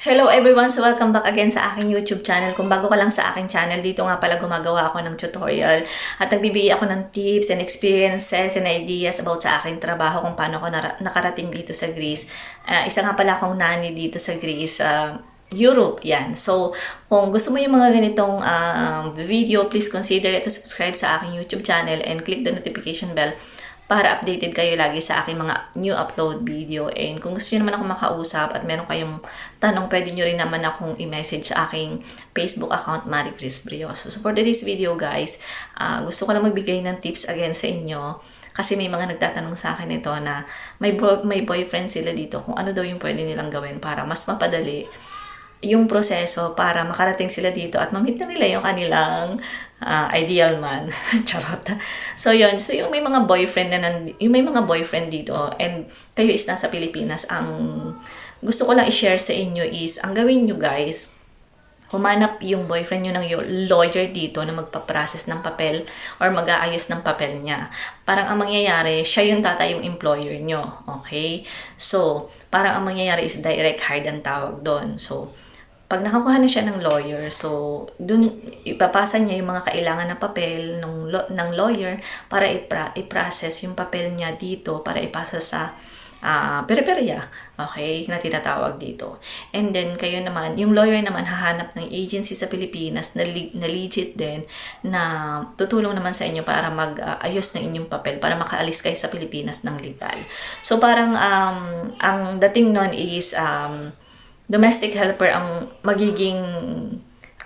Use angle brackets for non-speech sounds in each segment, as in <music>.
Hello everyone! So welcome back again sa aking YouTube channel. Kung bago ka lang sa aking channel, dito nga pala gumagawa ako ng tutorial at nagbibigay ako ng tips and experiences and ideas about sa aking trabaho kung paano ako nakarating dito sa Greece. Ah, isa nga pala akong nani dito sa Greece. ah, Europe, yan. So, kung gusto mo yung mga ganitong um, video, please consider to subscribe sa aking YouTube channel and click the notification bell para updated kayo lagi sa aking mga new upload video. And kung gusto nyo naman ako makausap at meron kayong tanong, pwede nyo rin naman akong i-message sa aking Facebook account, Marie Chris Brioso. So for today's video guys, ah, gusto ko lang magbigay ng tips again sa inyo. Kasi may mga nagtatanong sa akin ito na may, bro- may boyfriend sila dito kung ano daw yung pwede nilang gawin para mas mapadali yung proseso para makarating sila dito at mamit na nila yung kanilang ah, ideal man. <laughs> Charot. So, yun. So, yung may mga boyfriend na nand- yung may mga boyfriend dito and kayo is nasa Pilipinas, ang gusto ko lang i-share sa inyo is, ang gawin nyo guys, humanap yung boyfriend nyo ng lawyer dito na magpa-process ng papel or mag-aayos ng papel niya. Parang ang mangyayari, siya yung tatay yung employer nyo. Okay? So, parang ang mangyayari is direct hire ang tawag doon. So, pag nakakuha na siya ng lawyer, so dun ipapasa niya yung mga kailangan na papel ng ng lawyer para ipra- i-process yung papel niya dito para ipasa sa ah periperya, okay, na tinatawag dito. And then, kayo naman, yung lawyer naman hahanap ng agency sa Pilipinas na, li- na legit din na tutulong naman sa inyo para mag-ayos ng inyong papel para makaalis kayo sa Pilipinas ng legal. So, parang um, ang dating nun is um, domestic helper ang magiging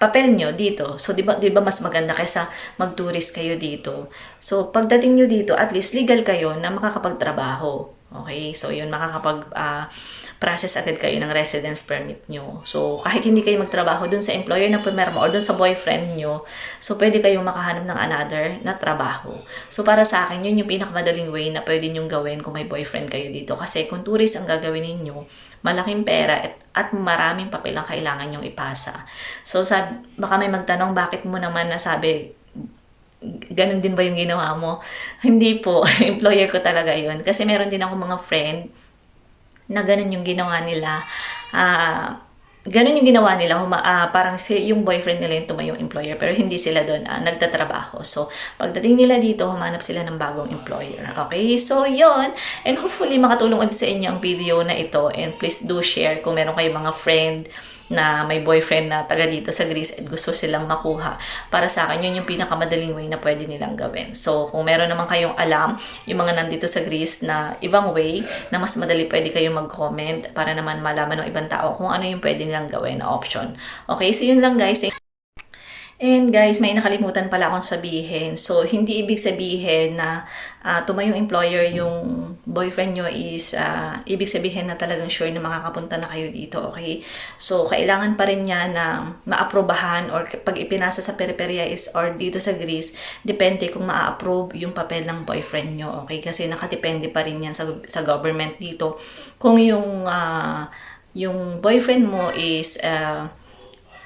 papel nyo dito. So, di ba, di ba mas maganda kaysa mag-tourist kayo dito? So, pagdating nyo dito, at least legal kayo na makakapagtrabaho. Okay? So, yun, makakapag ah, process agad kayo ng residence permit nyo. So, kahit hindi kayo magtrabaho dun sa employer na pumirma or dun sa boyfriend nyo, so, pwede kayong makahanap ng another na trabaho. So, para sa akin, yun yung pinakamadaling way na pwede nyong gawin kung may boyfriend kayo dito. Kasi kung tourist ang gagawin ninyo, malaking pera at, at maraming papel ang kailangan nyong ipasa. So, sab, baka may magtanong, bakit mo naman nasabi, ganun din ba yung ginawa mo? Hindi po. <laughs> Employer ko talaga yun. Kasi meron din ako mga friend na ganun yung ginawa nila. Ah, ganun yung ginawa nila. Huma, ah, parang si, yung boyfriend nila yung tumayong employer pero hindi sila doon ah, nagtatrabaho. So, pagdating nila dito, humanap sila ng bagong employer. Okay? So, yon And hopefully, makatulong ulit sa inyo ang video na ito. And please do share kung meron kayong mga friend na may boyfriend na taga dito sa Greece at gusto silang makuha. Para sa akin, yun yung pinakamadaling way na pwede nilang gawin. So, kung meron naman kayong alam, yung mga nandito sa Greece na ibang way, na mas madali pwede kayong mag-comment para naman malaman ng ibang tao kung ano yung pwede nilang gawin na option. Okay, so yun lang guys. And guys, may nakalimutan pala akong sabihin. So, hindi ibig sabihin na uh, tumayong employer yung boyfriend nyo is ah, ibig sabihin na talagang sure na makakapunta na kayo dito, okay? So, kailangan pa rin niya na maaprobahan or pag ipinasa sa periferia is or dito sa Greece, depende kung ma-approve yung papel ng boyfriend nyo, okay? Kasi nakadepende pa rin yan sa, sa government dito. Kung yung, ah, yung boyfriend mo is ah,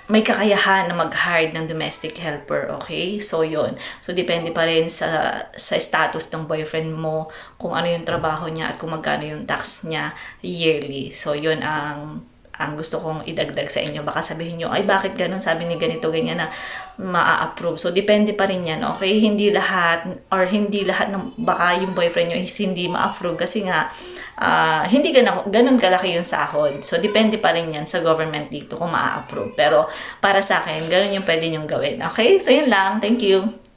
may kakayahan na mag-hire ng domestic helper, okay? So, yon So, depende pa rin sa, sa status ng boyfriend mo, kung ano yung trabaho niya at kung magkano yung tax niya yearly. So, yon ang ang gusto kong idagdag sa inyo. Baka sabihin nyo, ay bakit ganun? Sabi ni ganito, ganyan na maa-approve. So, depende pa rin yan, okay? Hindi lahat, or hindi lahat ng, baka yung boyfriend nyo is hindi ma-approve kasi nga, ah, hindi ganun, ganun kalaki yung sahod. So, depende pa rin yan sa government dito kung maa-approve. Pero, para sa akin, ganun yung pwede nyong gawin. Okay? So, yun lang. Thank you.